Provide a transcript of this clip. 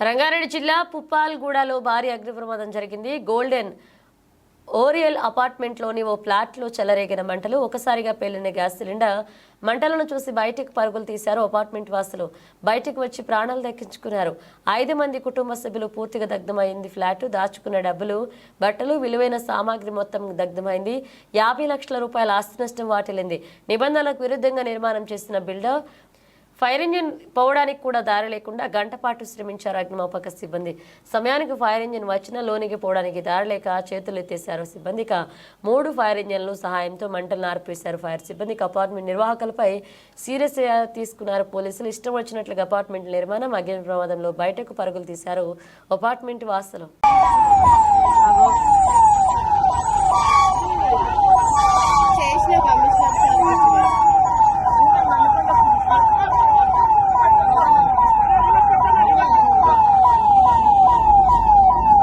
రంగారెడ్డి జిల్లా పుప్పాల్గూడలో భారీ అగ్ని ప్రమాదం జరిగింది. గోల్డెన్ ఓరియల్ అపార్ట్మెంట్లోని ఓ ఫ్లాట్లో చెలరేగిన మంటలు ఒకసారిగా పేలిన గ్యాస్ సిలిండర్ మంటలను చూసి బయటకు పరుగులు తీశారు అపార్ట్మెంట్ వాసులు. బయటకు వచ్చి ప్రాణాలు దక్కించుకున్నారు. ఐదు మంది కుటుంబ సభ్యులు పూర్తిగా దగ్ధమైంది ఫ్లాట్. దాచుకున్న డబ్బులు బట్టలు విలువైన సామాగ్రి మొత్తం దగ్ధమైంది. యాభై లక్షల రూపాయల ఆస్తి నష్టం వాటిల్లింది. నిబంధనలకు విరుద్ధంగా నిర్మాణం చేసిన బిల్డర్ ఫైర్ ఇంజిన్ పోవడానికి కూడా దారి లేకుండా గంటపాటు శ్రమించారు అగ్నిమాపక సిబ్బంది. సమయానికి ఫైర్ ఇంజిన్ వచ్చినా లోనికి పోవడానికి దారి లేక చేతులు ఎత్తేశారు సిబ్బందిక. మూడు ఫైర్ ఇంజిన్లు సహాయంతో మంటలు ఆర్పేశారు ఫైర్ సిబ్బందికి. అపార్ట్మెంట్ నిర్వాహకులపై సీరియస్ తీసుకున్నారు పోలీసులు. ఇష్టం వచ్చినట్లుగా అపార్ట్మెంట్ నిర్మాణం అగ్ని ప్రమాదంలో బయటకు పరుగులు తీశారు అపార్ట్మెంట్ వాసులు.